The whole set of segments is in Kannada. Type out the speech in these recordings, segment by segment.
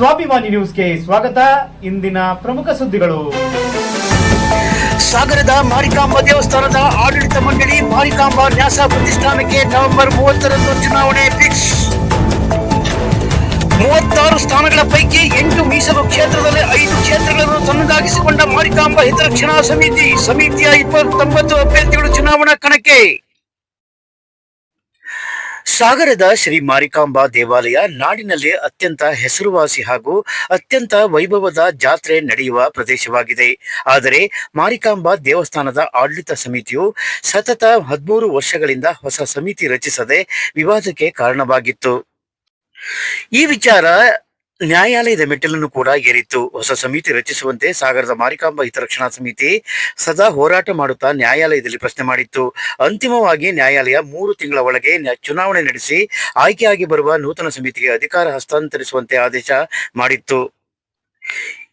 ಸ್ವಾಭಿಮಾನಿ ನ್ಯೂಸ್ಗೆ ಸ್ವಾಗತ. ಇಂದಿನ ಪ್ರಮುಖ ಸುದ್ದಿಗಳು. ಸಾಗರದ ಮಾರಿಕಾಂಬ ದೇವಸ್ಥಾನದ ಆಡಳಿತ ಮಂಡಳಿ ಮಾರಿಕಾಂಬ ನ್ಯಾಸ ಪ್ರತಿಷ್ಠಾನಕ್ಕೆ ನವೆಂಬರ್ ಮೂವತ್ತರಂದು ಚುನಾವಣೆ ಫಿಕ್ಸ್. ಮೂವತ್ತಾರು ಸ್ಥಾನಗಳ ಪೈಕಿ ಎಂಟು ಮೀಸಲು ಕ್ಷೇತ್ರದಲ್ಲಿ ಐದು ಕ್ಷೇತ್ರಗಳನ್ನು ತನ್ನದಾಗಿಸಿಕೊಂಡ ಮಾರಿಕಾಂಬ ಹಿತರಕ್ಷಣಾ ಸಮಿತಿ, ಸಮಿತಿಯ ಇಪ್ಪತ್ತೊಂಬತ್ತು ಅಭ್ಯರ್ಥಿಗಳು ಚುನಾವಣಾ ಕಣಕ್ಕೆ. ಸಾಗರದ ಶ್ರೀ ಮಾರಿಕಾಂಬಾ ದೇವಾಲಯ ನಾಡಿನಲ್ಲಿ ಅತ್ಯಂತ ಹೆಸರುವಾಸಿ ಹಾಗೂ ಅತ್ಯಂತ ವೈಭವದ ಜಾತ್ರೆ ನಡೆಯುವ ಪ್ರದೇಶವಾಗಿದೆ. ಆದರೆ ಮಾರಿಕಾಂಬಾ ದೇವಸ್ಥಾನದ ಆಡಳಿತ ಸಮಿತಿಯು ಸತತ ಹದಿಮೂರು ವರ್ಷಗಳಿಂದ ಹೊಸ ಸಮಿತಿ ರಚಿಸದೆ ವಿವಾದಕ್ಕೆ ಕಾರಣವಾಗಿತ್ತು. ಈ ವಿಚಾರ ನ್ಯಾಯಾಲಯದ ಮೆಟ್ಟಿಲನ್ನು ಕೂಡ ಏರಿತ್ತು. ಹೊಸ ಸಮಿತಿ ರಚಿಸುವಂತೆ ಸಾಗರದ ಮಾರಿಕಾಂಬ ಹಿತರಕ್ಷಣಾ ಸಮಿತಿ ಸದಾ ಹೋರಾಟ ಮಾಡುತ್ತಾ ನ್ಯಾಯಾಲಯದಲ್ಲಿ ಪ್ರಶ್ನೆ ಮಾಡಿತ್ತು. ಅಂತಿಮವಾಗಿ ನ್ಯಾಯಾಲಯ ಮೂರು ತಿಂಗಳ ಒಳಗೆ ಚುನಾವಣೆ ನಡೆಸಿ ಆಯ್ಕೆಯಾಗಿ ಬರುವ ನೂತನ ಸಮಿತಿಗೆ ಅಧಿಕಾರ ಹಸ್ತಾಂತರಿಸುವಂತೆ ಆದೇಶ ಮಾಡಿತ್ತು.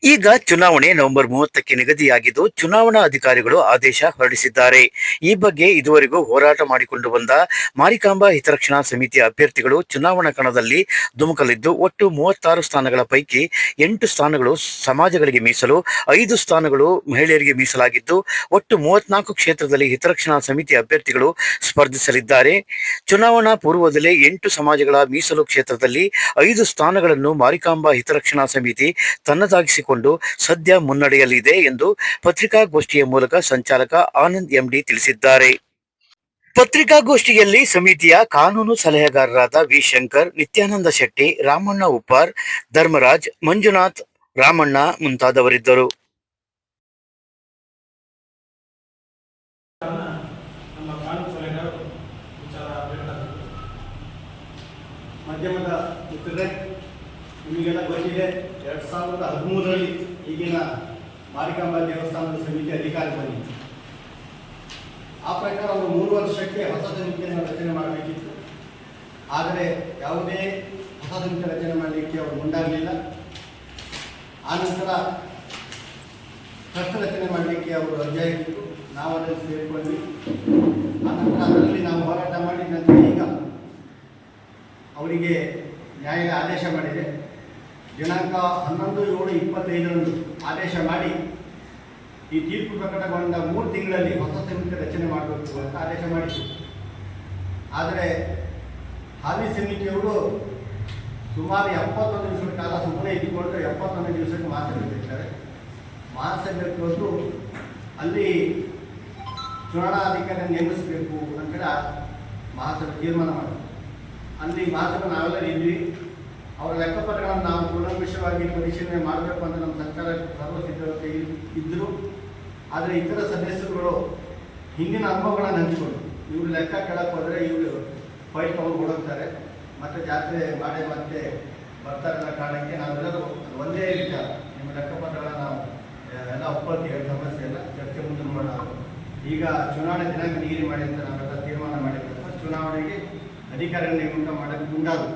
ಈಗ ಚುನಾವಣೆ ನವೆಂಬರ್ ಮೂವತ್ತಕ್ಕೆ ನಿಗದಿಯಾಗಿದ್ದು ಚುನಾವಣಾ ಅಧಿಕಾರಿಗಳು ಆದೇಶ ಹೊರಡಿಸಿದ್ದಾರೆ. ಈ ಬಗ್ಗೆ ಇದುವರೆಗೂ ಹೋರಾಟ ಮಾಡಿಕೊಂಡು ಬಂದ ಮಾರಿಕಾಂಬಾ ಹಿತರಕ್ಷಣಾ ಸಮಿತಿಯ ಅಭ್ಯರ್ಥಿಗಳು ಚುನಾವಣಾ ಕಣದಲ್ಲಿ ಧುಮುಕಲಿದ್ದು, ಒಟ್ಟು ಮೂವತ್ತಾರು ಸ್ಥಾನಗಳ ಪೈಕಿ ಎಂಟು ಸ್ಥಾನಗಳು ಸಮಾಜಗಳಿಗೆ ಮೀಸಲು, ಐದು ಸ್ಥಾನಗಳು ಮಹಿಳೆಯರಿಗೆ ಮೀಸಲಾಗಿದ್ದು, ಒಟ್ಟು ಮೂವತ್ನಾಲ್ಕು ಕ್ಷೇತ್ರದಲ್ಲಿ ಹಿತರಕ್ಷಣಾ ಸಮಿತಿ ಅಭ್ಯರ್ಥಿಗಳು ಸ್ಪರ್ಧಿಸಲಿದ್ದಾರೆ. ಚುನಾವಣಾ ಪೂರ್ವದಲ್ಲೇ ಎಂಟು ಸಮಾಜಗಳ ಮೀಸಲು ಕ್ಷೇತ್ರದಲ್ಲಿ ಐದು ಸ್ಥಾನಗಳನ್ನು ಮಾರಿಕಾಂಬಾ ಹಿತರಕ್ಷಣಾ ಸಮಿತಿ ತನ್ನದಾಗಿಸಿಕೊಂಡು ಸದ್ಯ ಮುನ್ನಡೆಯಲಿದೆ ಎಂದು ಪತ್ರಿಕಾಗೋಷ್ಠಿಯ ಮೂಲಕ ಸಂಚಾಲಕ ಆನಂದ್ ಎಂಡಿ ತಿಳಿಸಿದ್ದಾರೆ. ಪತ್ರಿಕಾಗೋಷ್ಠಿಯಲ್ಲಿ ಸಮಿತಿಯ ಕಾನೂನು ಸಲಹೆಗಾರರಾದ ವಿ ಶಂಕರ್ ನಿತ್ಯಾನಂದ ಶೆಟ್ಟಿ, ರಾಮಣ್ಣ ಉಪ್ಪಾರ್, ಧರ್ಮರಾಜ್, ಮಂಜುನಾಥ್, ರಾಮಣ್ಣ ಮುಂತಾದವರಿದ್ದರು. ಈಗಿನ ಮಾರಿಕಾಂಬಾ ದೇವಸ್ಥಾನದ ಸಮಿತಿ ಅಧಿಕಾರಿ ಬಂದಿತ್ತು ಆ ಪ್ರಕಾರ ಅವರು ಮೂರು ವರ್ಷಕ್ಕೆ ಹೊಸ ಸಮಿತಿಯನ್ನು ರಚನೆ ಮಾಡಬೇಕಿತ್ತು. ಆದರೆ ಯಾವುದೇ ಹೊಸ ಸಮಿತಿ ರಚನೆ ಮಾಡಲಿಕ್ಕೆ ಅವರು ಮುಂದಾಗಲಿಲ್ಲ. ಆನಂತರ ಟ್ರಸ್ಟ್ ರಚನೆ ಮಾಡಲಿಕ್ಕೆ ಅವರು ಅರ್ಜಿಯಾಗಿತ್ತು ನಾವು ಅದನ್ನು ಸೇರಿಕೊಂಡ್ವಿ. ಆನಂತರ ಅದರಲ್ಲಿ ನಾವು ಹೋರಾಟ ಮಾಡಿ ನಂತರ ಈಗ ಅವರಿಗೆ ನ್ಯಾಯಾಲಯ ಆದೇಶ ಮಾಡಿದೆ. ದಿನಾಂಕ ಹನ್ನೊಂದು ಏಳು ಇಪ್ಪತ್ತೈದರಂದು ಆದೇಶ ಮಾಡಿ ಈ ತೀರ್ಪು ಪ್ರಕಟಗೊಂಡ ಮೂರು ತಿಂಗಳಲ್ಲಿ ಹೊಸ ಸಮಿತಿ ರಚನೆ ಮಾಡಬೇಕು ಅಂತ ಆದೇಶ ಮಾಡಿತು ಆದರೆ ಹಾಲಿ ಸಮಿತಿಯವರು ಸುಮಾರು ಎಪ್ಪತ್ತೊಂದು ದಿವಸದ ಕಾಲ ಸುಮ್ಮನೆ ಇದ್ದುಕೊಂಡು ಎಪ್ಪತ್ತೊಂದು ದಿವಸಕ್ಕೆ ಮಾತಾಡಿರ್ತಾರೆ ಮಹಾಸಭೆಯವರು ಅಲ್ಲಿ ಚುನಾವಣಾಧಿಕಾರಿ ನೇಮಿಸಬೇಕು ಅಂತೇಳಿ ಆ ಮಹಾಸಭೆ ತೀರ್ಮಾನ ಮಾಡಿದ್ರು. ಅಲ್ಲಿ ಮಹಾಸಭೆ ನಾವೆಲ್ಲ ಇದ್ವಿ. ಅವರ ಲೆಕ್ಕಪತ್ರಗಳನ್ನು ನಾವು ಕೂಲಂಕುಷವಾಗಿ ಪರಿಶೀಲನೆ ಮಾಡಬೇಕು ಅಂತ ನಮ್ಮ ಸರ್ಕಾರ ಸರ್ವ ಇದ್ದರು ಆದರೆ ಇತರ ಸದಸ್ಯರುಗಳು ಹಿಂದಿನ ಅನುಭವಗಳನ್ನು ಹಂಚಿಕೊಂಡು ಇವರು ಲೆಕ್ಕ ಕೇಳಕ್ಕೆ ಹೋದರೆ ಇವರು ಫೈಲ್ ತಗೊಂಡು ಓಡೋಗ್ತಾರೆ. ಮತ್ತೆ ಜಾತ್ರೆ ಮಾಡಿ ಮತ್ತೆ ಬರ್ತಾರೆ ಅನ್ನೋ ಕಾರಣಕ್ಕೆ ನಾವೆಲ್ಲರೂ ಒಂದೇ ವಿಚಾರ. ನಿಮ್ಮ ಲೆಕ್ಕಪತ್ರಗಳನ್ನು ನಾವು, ಎಲ್ಲ ಒಪ್ಕೊಳ್ತೀವಿ ಸಮಸ್ಯೆ ಎಲ್ಲ ಚರ್ಚೆ ಮುಂದೆ ನೋಡೋಣ ಈಗ ಚುನಾವಣೆ ದಿನಾಂಕ ನಿಗದಿ ಮಾಡಿ ಅಂತ ನಾವೆಲ್ಲ ತೀರ್ಮಾನ ಮಾಡಿದ್ದೇವೆ ಚುನಾವಣೆಗೆ ಅಧಿಕಾರಿಗಳ ನೇಮಕ ಮಾಡಕ್ಕೆ ಅದು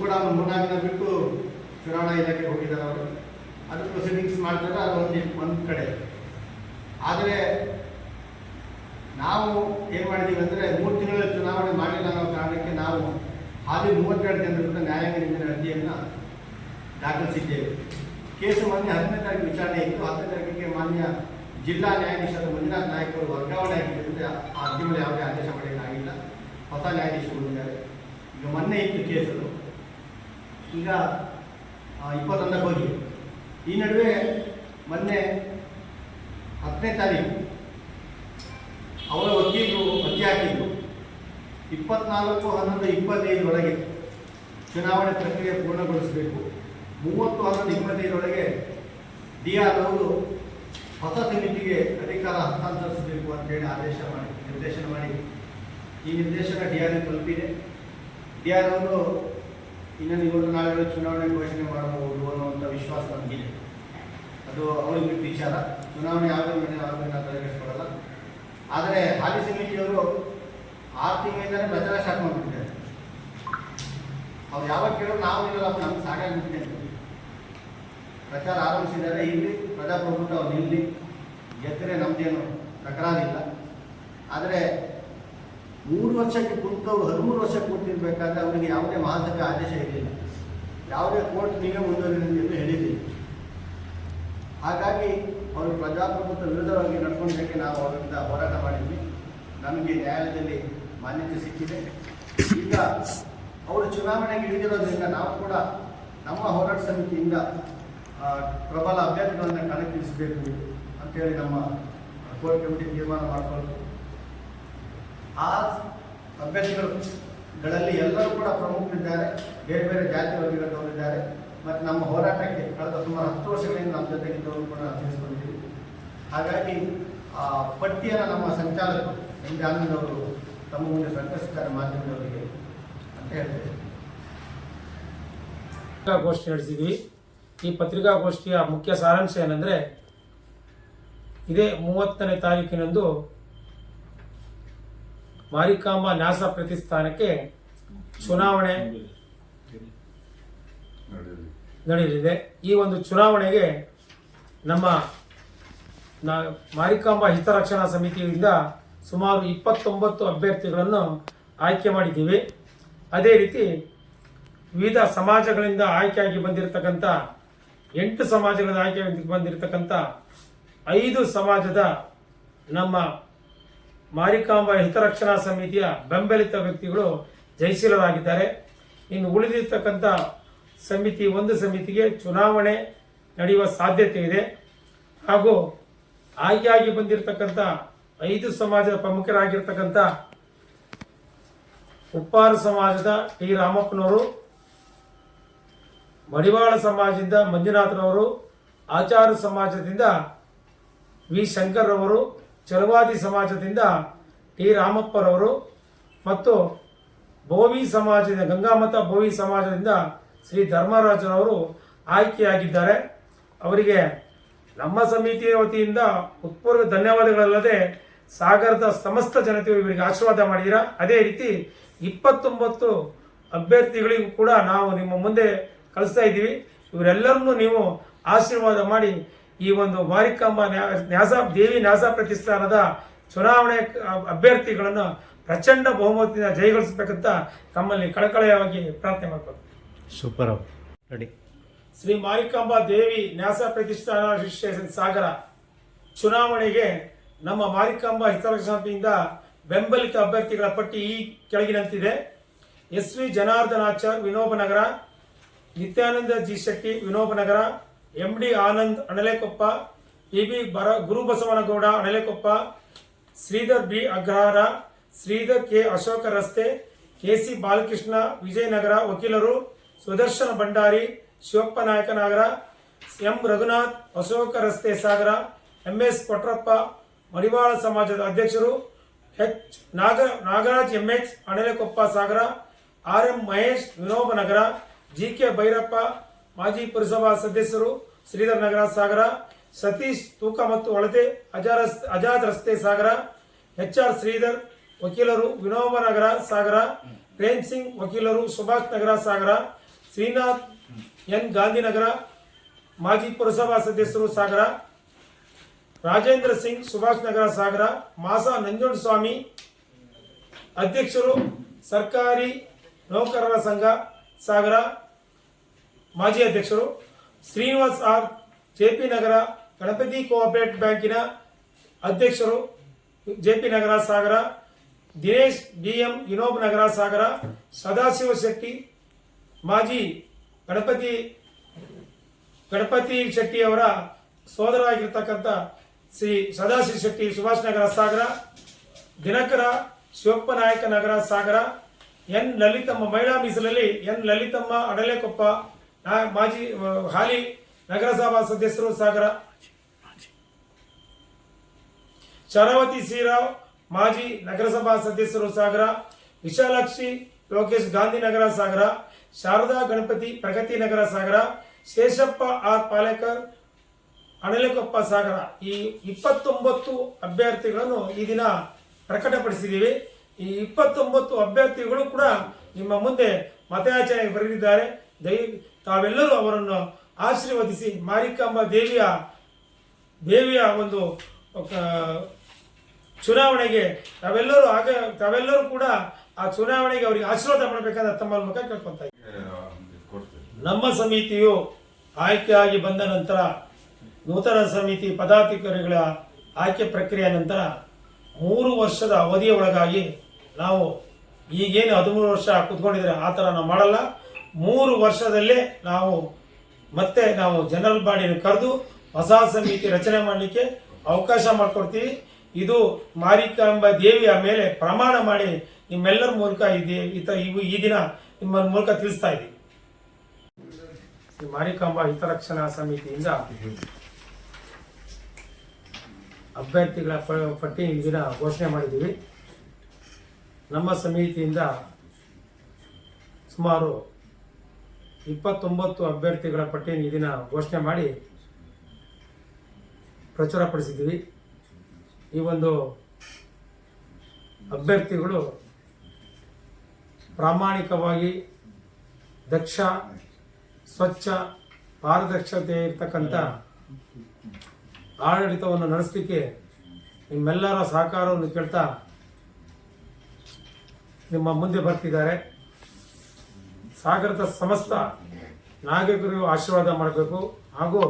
ಕೂಡ ಒಂದು ಮೂರ್ನಾಲ್ಕು ದಿನ ಬಿಟ್ಟು ಚುನಾವಣಾ ಇಲಾಖೆ ಹೋಗಿದ್ದಾರೆ ಅವರು. ಅದು ಪ್ರೊಸೀಡಿಂಗ್ಸ್ ಮಾಡ್ತಾರೆ, ಅದು ಒಂದು ಒಂದು ಕಡೆ. ಆದರೆ ನಾವು ಏನು ಮಾಡಿದ್ದೀವಿ ಅಂದರೆ ಮೂರು ತಿಂಗಳ ಚುನಾವಣೆ ಮಾಡಿಲ್ಲ ಅನ್ನೋ ಕಾರಣಕ್ಕೆ ನಾವು ಹಾಲಿ ಮೂವತ್ತೆರಡು ಜನರ ವಿರುದ್ಧ ನ್ಯಾಯಾಂಗ ಅರ್ಜಿಯನ್ನು ದಾಖಲಿಸಿದ್ದೇವೆ. ಕೇಸು ಮೊನ್ನೆ ಹತ್ತನೇ ತಾರೀಕು ವಿಚಾರಣೆ ಇತ್ತು. ಹತ್ತನೇ ತಾರೀಕಿಗೆ ಮಾನ್ಯ ಜಿಲ್ಲಾ ನ್ಯಾಯಾಧೀಶರ ಮಂಜುನಾಥ್ ನಾಯಕ್ ವರ್ಗಾವಣೆ ಆಗಿದ್ದರಿಂದ ಆ ಅರ್ಜಿ ಯಾವುದೇ ಆದೇಶ ಮಾಡಲಿಕ್ಕಾಗಿಲ್ಲ ಹೊಸ ನ್ಯಾಯಾಧೀಶರು ಬಂದಿದ್ದಾರೆ. ಈಗ ಮೊನ್ನೆ ಇತ್ತು ಕೇಸದು ಈಗ ಇಪ್ಪತ್ತೊಂದಕ್ಕೆ ಹೋಗಿ. ಈ ನಡುವೆ ಮೊನ್ನೆ ಹತ್ತನೇ ತಾರೀಕು ಅವರ ವಕೀಲರು ಅರ್ಜಿ ಹಾಕಿದ್ರು. ಇಪ್ಪತ್ನಾಲ್ಕು, ಹನ್ನೊಂದು ಇಪ್ಪತ್ತೈದರೊಳಗೆ ಚುನಾವಣೆ ಪ್ರಕ್ರಿಯೆ ಪೂರ್ಣಗೊಳಿಸಬೇಕು. ಮೂವತ್ತು, ಹನ್ನೊಂದು ಇಪ್ಪತ್ತೈದರೊಳಗೆ ಡಿ ಆರ್ ಅವರು ಹೊಸ ಸಮಿತಿಗೆ ಅಧಿಕಾರ ಹಸ್ತಾಂತರಿಸಬೇಕು ಅಂತೇಳಿ ಆದೇಶ ಮಾಡಿ, ನಿರ್ದೇಶನ ಮಾಡಿ. ಈ ನಿರ್ದೇಶನ ಡಿ ಆರ್ ತಲುಪಿದೆ. ಡಿ ಆರ್ ಅವರು ಇನ್ನೊಂದು ಇವತ್ತು ನಾಳೆ ಚುನಾವಣೆ ಘೋಷಣೆ ಮಾಡಬಹುದು ಅನ್ನುವಂಥ ವಿಶ್ವಾಸ ನಮಗಿದೆ. ಅದು ಅವ್ರಿಗೆ ಬಿಟ್ಟು ವಿಚಾರ. ಚುನಾವಣೆ ಯಾವುದೇ ನಾವು ತಲೆಗೆಡಿಸ್ಕೊಳ್ಳಲ್ಲ ಆದರೆ ಹಾಲಿ ಸಮಿತಿಯವರು ಆರು ತಿಂಗಳಿಂದಲೇ ಪ್ರಚಾರ ಸ್ಟಾರ್ಟ್ ಮಾಡಿಬಿಟ್ಟಿದ್ದಾರೆ. ಅವ್ರು ಯಾವಾಗ ಕೇಳೋ ನಾವು ಇರಲ್ಲ ನಮ್ಗೆ ಸಾಕಾಗ್ಬಿಟ್ಟಿದೆ ಪ್ರಚಾರ ಆರಂಭಿಸಿದ್ದಾರೆ. ಇಲ್ಲಿ ಪ್ರಜಾಪ್ರಭುತ್ವ ಅವ್ರು ನಿಲ್ಲಿ ಗೆದ್ದರೆ ನಮ್ದೇನು ತಕರಾರಿಲ್ಲ ಆದರೆ ಮೂರು ವರ್ಷಕ್ಕೆ ಕುಂತವ್ರು ಹದಿಮೂರು ವರ್ಷ ಕೂತಿರ್ಬೇಕಾದ್ರೆ ಅವರಿಗೆ ಯಾವುದೇ ಮಾದಕ ಆದೇಶ ಇರಲಿಲ್ಲ. ಯಾವುದೇ ಕೋರ್ಟ್ ನಿಗಮ ಮುಂದುವರಿದಿಲ್ಲ ಎಂದು ಹೇಳಿದ್ದೀನಿ ಹಾಗಾಗಿ ಅವರು ಪ್ರಜಾಪ್ರಭುತ್ವ ವಿರುದ್ಧವಾಗಿ ನಡ್ಕೊಂಡಕ್ಕೆ ನಾವು ಅವರಿಂದ ಹೋರಾಟ ಮಾಡಿದ್ವಿ. ನಮಗೆ ನ್ಯಾಯಾಲಯದಲ್ಲಿ ಮಾನ್ಯತೆ ಸಿಕ್ಕಿದೆ. ಈಗ ಅವರು ಚುನಾವಣೆಗೆ ಇಳಿದಿರೋದ್ರಿಂದ ನಾವು ಕೂಡ ನಮ್ಮ ಹೋರಾಟ ಸಮಿತಿಯಿಂದ ಪ್ರಬಲ ಅಭ್ಯರ್ಥಿಗಳನ್ನು ಕಣಕ್ಕಿಳಿಸಬೇಕು ಅಂತೇಳಿ ನಮ್ಮ ಕೋರ್ಟ್ ಕಮಿಟಿ ತೀರ್ಮಾನ ಮಾಡಿಕೊಂಡು ಆ ಅಭ್ಯರ್ಥಿಗಳುಗಳಲ್ಲಿ ಎಲ್ಲರೂ ಕೂಡ ಪ್ರಮುಖರಿದ್ದಾರೆ. ಬೇರೆ ಬೇರೆ ಜಾತಿ ವರ್ಗದವರಿದ್ದಾರೆ ಮತ್ತು ನಮ್ಮ ಹೋರಾಟಕ್ಕೆ ಕಳೆದ ಸುಮಾರು ಹತ್ತು ವರ್ಷಗಳಿಂದ ನಮ್ಮ ಜೊತೆ ಇದ್ದವರು ಕೂಡ ಸೇರಿಸ್ಕೊಂಡಿದ್ದೀವಿ. ಹಾಗಾಗಿ, ಆ, ಪಟ್ಟಿಯನ್ನು ನಮ್ಮ ಸಂಚಾಲಕರು ಎಂ. ಆನಂದ್ ಅವರು ತಮ್ಮ ಮುಂದೆ ಪ್ರಕಟಿಸಿದ್ದಾರೆ ಮಾಧ್ಯಮದವರಿಗೆ ಅಂತ ಹೇಳ್ತೇವೆ ಪತ್ರಿಕಾಗೋಷ್ಠಿ ನಡೆಸಿದ್ವಿ. ಈ ಪತ್ರಿಕಾಗೋಷ್ಠಿಯ ಮುಖ್ಯ ಸಾರಾಂಶ ಏನಂದರೆ, ಇದೇ ಮೂವತ್ತನೇ ತಾರೀಕಿನಂದು ಮಾರಿಕಾಂಬ ನ್ಯಾಸ ಪ್ರತಿಷ್ಠಾನಕ್ಕೆ ಚುನಾವಣೆ ನಡೆಯಲಿದೆ. ಈ ಒಂದು ಚುನಾವಣೆಗೆ ನಮ್ಮ ಮಾರಿಕಾಂಬ ಹಿತರಕ್ಷಣಾ ಸಮಿತಿಯಿಂದ ಸುಮಾರು ಇಪ್ಪತ್ತೊಂಬತ್ತು ಅಭ್ಯರ್ಥಿಗಳನ್ನು ಆಯ್ಕೆ ಮಾಡಿದ್ದೀವಿ. ಅದೇ ರೀತಿ ವಿವಿಧ ಸಮಾಜಗಳಿಂದ ಆಯ್ಕೆಯಾಗಿ ಬಂದಿರತಕ್ಕಂಥ ಎಂಟು ಸಮಾಜಗಳಿಂದ ಆಯ್ಕೆ ಬಂದಿರತಕ್ಕಂಥ ಐದು ಸಮಾಜದ ನಮ್ಮ ಮಾರಿಕಾಂಬ ಹಿತರಕ್ಷಣಾ ಸಮಿತಿಯ ಬೆಂಬಲಿತ ವ್ಯಕ್ತಿಗಳು ಜಯಶೀಲರಾಗಿದ್ದಾರೆ. ಇನ್ನು ಉಳಿದಿರ್ತಕ್ಕಂಥ ಸಮಿತಿ ಒಂದು ಸಮಿತಿಗೆ ಚುನಾವಣೆ ನಡೆಯುವ ಸಾಧ್ಯತೆ ಇದೆ. ಹಾಗೂ ಆಯ್ಕೆಯಾಗಿ ಬಂದಿರತಕ್ಕಂಥ ಐದು ಸಮಾಜದ ಪ್ರಮುಖರಾಗಿರ್ತಕ್ಕಂಥ ಉಪ್ಪಾರ ಸಮಾಜದ ಟಿ ರಾಮಪ್ಪನವರು, ಮಡಿವಾಳ ಸಮಾಜದಿಂದ ಮಂಜುನಾಥರವರು ಆಚಾರ ಸಮಾಜದಿಂದ ವಿ ಶಂಕರ್ರವರು ಚಲವಾದಿ ಸಮಾಜದಿಂದ ಟಿ. ರಾಮಪ್ಪರವರು ಮತ್ತು ಬೋವಿ ಸಮಾಜದ ಗಂಗಾಮತ ಬೋವಿ ಸಮಾಜದಿಂದ ಶ್ರೀ ಧರ್ಮರಾಜರವರು ಆಯ್ಕೆಯಾಗಿದ್ದಾರೆ. ಅವರಿಗೆ ನಮ್ಮ ಸಮಿತಿಯ ವತಿಯಿಂದ ಉತ್ಪೂರ್ವ ಧನ್ಯವಾದಗಳಲ್ಲದೆ ಸಾಗರದ ಸಮಸ್ತ ಜನತೆಯು ಇವರಿಗೆ ಆಶೀರ್ವಾದ ಮಾಡಿದ್ದೀರಾ? ಅದೇ ರೀತಿ ಇಪ್ಪತ್ತೊಂಬತ್ತು ಅಭ್ಯರ್ಥಿಗಳಿಗೂ ಕೂಡ ನಾವು ನಿಮ್ಮ ಮುಂದೆ ಕಳಿಸ್ತಾ ಇದ್ದೀವಿ. ಇವರೆಲ್ಲರನ್ನೂ ನೀವು ಆಶೀರ್ವಾದ ಮಾಡಿ ಈ ಒಂದು ಮಾರಿಕಾಂಬ ನ್ಯಾ- ನ್ಯಾಸ ದೇವಿ ನ್ಯಾಸ ಪ್ರತಿಷ್ಠಾನದ ಚುನಾವಣೆ ಅಭ್ಯರ್ಥಿಗಳನ್ನು ಪ್ರಚಂಡ ಬಹುಮತದಿಂದ ಜಯಗಳಿಸಬೇಕಂತ ತಮ್ಮಲ್ಲಿ ಕಳಕಳೆಯವಾಗಿ ಪ್ರಾರ್ಥನೆ ಮಾಡ್ಕೊಂಡು ಸೂಪರ್ ರೆಡಿ. ಶ್ರೀ ಮಾರಿಕಾಂಬಾ ದೇವಿ ನ್ಯಾಸ ಪ್ರತಿಷ್ಠಾನ ಶಿಷ್ಯ ಸಾಗರ ಚುನಾವಣೆಗೆ ನಮ್ಮ ಮಾರಿಕಾಂಬ ಹಿತರಕ್ಷಣೆಯಿಂದ ಸಮಿತಿಯಿಂದ ಬೆಂಬಲಿತ ಅಭ್ಯರ್ಥಿಗಳ ಪಟ್ಟಿ ಈ ಕೆಳಗಿನಂತಿದೆ. S V Janardhanachar Vinobanagar Nityananda G Shetty Vinobanagar M D Anand Analekoppa P B ಬರ ಗುರುಬಸವನಗೌಡ ಅಣಲೆಕೊಪ್ಪ, ಶ್ರೀಧರ್ ಬಿ ಅಗ್ರಹಾರ, ಶ್ರೀಧರ್ ಕೆ ಅಶೋಕ ರಸ್ತೆ ಕೆಸಿ ಬಾಲಕೃಷ್ಣ, ವಿಜಯನಗರ ವಕೀಲರು, ಸುದರ್ಶನ ಭಂಡಾರಿ, ಶಿವಪ್ಪ ನಾಯಕನಗರ, ಎಂ ರಘುನಾಥ್, ಅಶೋಕ ರಸ್ತೆ ಸಾಗರ, ಎಂ ಎಸ್ ಕೊಟ್ರಪ್ಪ, ಮಡಿವಾಳ ಸಮಾಜದ ಅಧ್ಯಕ್ಷರು, H Naga, Nagaraj M H Analekoppa Sagar, R M Mahesh Vinobanagar, G K Bhyrappa, ಮಾಜಿ ಪುರಸಭಾ ಸದಸ್ಯರು ಶ್ರೀಧರ್ ನಗರ ಸಾಗರ, ಸತೀಶ್ ತೂಕ ಮತ್ತು ಒಳತೆ ಅಜಾರಸ್ ಅಜಾದ್ ರಸ್ತೆ ಸಾಗರ, ಎಚ್ ಆರ್ ಶ್ರೀಧರ್, ವಕೀಲರು, ವಿನೋಬ ನಗರ ಸಾಗರ, ಪ್ರೇಮ್ ಸಿಂಗ್, ವಕೀಲರು, ಸುಭಾಷ್ ನಗರ ಸಾಗರ, ಶ್ರೀನಾಥ್ ಎನ್ ಗಾಂಧಿನಗರ, ಮಾಜಿ ಪುರಸಭಾ ಸದಸ್ಯರು ಸಾಗರ, ರಾಜೇಂದ್ರ ಸಿಂಗ್, ಸುಭಾಷ್ ನಗರ ಸಾಗರ, ಮಾಸ ನಂಜುಂಡಸ್ವಾಮಿ, ಅಧ್ಯಕ್ಷರು ಸರ್ಕಾರಿ ನೌಕರರ ಸಂಘ ಸಾಗರ, ಮಾಜಿ ಅಧ್ಯಕ್ಷರು Srinivas R JP Nagar Ganapati cooperative ಬ್ಯಾಂಕಿನ ಅಧ್ಯಕ್ಷರು ಜೆಪಿ ನಗರ ಸಾಗರ, ದಿನೇಶ್ ಬಿಎಂ ವಿನೋಬ್ ನಗರ ಸಾಗರ, ಸದಾಶಿವ ಶೆಟ್ಟಿ, ಮಾಜಿ ಗಣಪತಿ ಗಣಪತಿ ಶೆಟ್ಟಿ ಅವರ ಸೋದರಾಗಿರ್ತಕ್ಕಂಥ ಶ್ರೀ ಸದಾಶಿವ ಶೆಟ್ಟಿ ಸುಭಾಷ್ ನಗರ ಸಾಗರ, ದಿನಕರ ಶಿವಪ್ಪ ನಾಯಕ ನಗರ ಸಾಗರ, ಎನ್ ಲಲಿತಮ್ಮ ಮಹಿಳಾ ಮೀಸಲಲ್ಲಿ ಎನ್ ಲಲಿತಮ್ಮ ಅಡಲೆಕೊಪ್ಪ ಮಾಜಿ ಹಾಲಿ ನಗರಸಭಾ ಸದಸ್ಯರು ಸಾಗರ. ಶರಾವತಿ ಶ್ರೀರಾವ್, ಮಾಜಿ ನಗರಸಭಾ ಸದಸ್ಯರು ಸಾಗರ. ವಿಶಾಲಾಕ್ಷಿ, ಲೋಕೇಶ್ ಗಾಂಧಿನಗರ ಸಾಗರ. ಶಾರದಾ ಗಣಪತಿ ಪ್ರಗತಿ ನಗರ ಸಾಗರ. ಶೇಷಪ್ಪ ಆರ್ ಪಾಲೇಕರ್, ಅಣಲೆಕೊಪ್ಪ ಸಾಗರ. ಈ ಇಪ್ಪತ್ತೊಂಬತ್ತು ಅಭ್ಯರ್ಥಿಗಳನ್ನು ಈ ದಿನ ಪ್ರಕಟಪಡಿಸಿದ್ದೀವಿ. ಈ ಇಪ್ಪತ್ತೊಂಬತ್ತು ಅಭ್ಯರ್ಥಿಗಳು ಕೂಡ ನಿಮ್ಮ ಮುಂದೆ ಮತಯಾಚನೆಗೆ ಬರೆದಿದ್ದಾರೆ. ದಯ ತಾವೆಲ್ಲರೂ ಅವರನ್ನು ಆಶೀರ್ವದಿಸಿ ಮಾರಿಕಾಂಬ ದೇವಿಯ ದೇವಿಯ ಒಂದು ಚುನಾವಣೆಗೆ ತಾವೆಲ್ಲರೂ ಆಗ ತಾವೆಲ್ಲರೂ ಕೂಡ ಆ ಚುನಾವಣೆಗೆ ಅವರಿಗೆ ಆಶೀರ್ವಾದ ಮಾಡಬೇಕಂತ ತಮ್ಮ ಮುಖ ಕೇಳ್ಕೊಂತ. ನಮ್ಮ ಸಮಿತಿಯು ಆಯ್ಕೆಯಾಗಿ ಬಂದ ನಂತರ ನೂತನ ಸಮಿತಿ ಪದಾಧಿಕಾರಿಗಳ ಆಯ್ಕೆ ಪ್ರಕ್ರಿಯೆ ನಂತರ ಮೂರು ವರ್ಷದ ಅವಧಿಯ ಒಳಗಾಗಿ ನಾವು ಈಗೇನು ಹದಿಮೂರು ವರ್ಷ ಕುತ್ಕೊಂಡಿದ್ರೆ ಆ ಥರ ನಾವು ಮಾಡಲ್ಲ ಮೂರು ವರ್ಷದಲ್ಲೇ ನಾವು ಮತ್ತೆ ನಾವು ಜನರಲ್ ಬಾಡಿಯನ್ನು ಕರೆದು ಹೊಸ ಸಮಿತಿ ರಚನೆ ಮಾಡಲಿಕ್ಕೆ ಅವಕಾಶ ಮಾಡಿಕೊಡ್ತೀವಿ. ಇದು ಮಾರಿಕಾಂಬ ದೇವಿಯ ಮೇಲೆ ಪ್ರಮಾಣ ಮಾಡಿ ನಿಮ್ಮೆಲ್ಲರ ಮೂಲಕ ಇದೆ ಇವು ಈ ದಿನ ನಿಮ್ಮ ಮೂಲಕ ತಿಳಿಸ್ತಾ ಇದ್ದೀವಿ ಶ್ರೀ ಮಾರಿಕಾಂಬ ಹಿತರಕ್ಷಣಾ ಸಮಿತಿಯಿಂದ ಅಭ್ಯರ್ಥಿಗಳ ಪಟ್ಟಿ ಈ ದಿನ ಘೋಷಣೆ ಮಾಡಿದ್ದೀವಿ. ನಮ್ಮ ಸಮಿತಿಯಿಂದ ಸುಮಾರು ಇಪ್ಪತ್ತೊಂಬತ್ತು ಅಭ್ಯರ್ಥಿಗಳ ಪಟ್ಟಿಯನ್ನು ಈ ದಿನ ಘೋಷಣೆ ಮಾಡಿ ಪ್ರಚುರಪಡಿಸಿದ್ದೀವಿ ಈ ಒಂದು ಅಭ್ಯರ್ಥಿಗಳು ಪ್ರಾಮಾಣಿಕವಾಗಿ ದಕ್ಷ, ಸ್ವಚ್ಛ, ಪಾರದಕ್ಷತೆ ಇರ್ತಕ್ಕಂಥ ಆಡಳಿತವನ್ನು ನಡೆಸಲಿಕ್ಕೆ ನಿಮ್ಮೆಲ್ಲರ ಸಹಕಾರವನ್ನು ಕೇಳ್ತಾ ನಿಮ್ಮ ಮುಂದೆ ಬರ್ತಿದ್ದಾರೆ. ಸಾಗರದ ಸಮಸ್ತ ನಾಗರಿಕರು ಆಶೀರ್ವಾದ ಮಾಡಬೇಕು. ಹಾಗೂ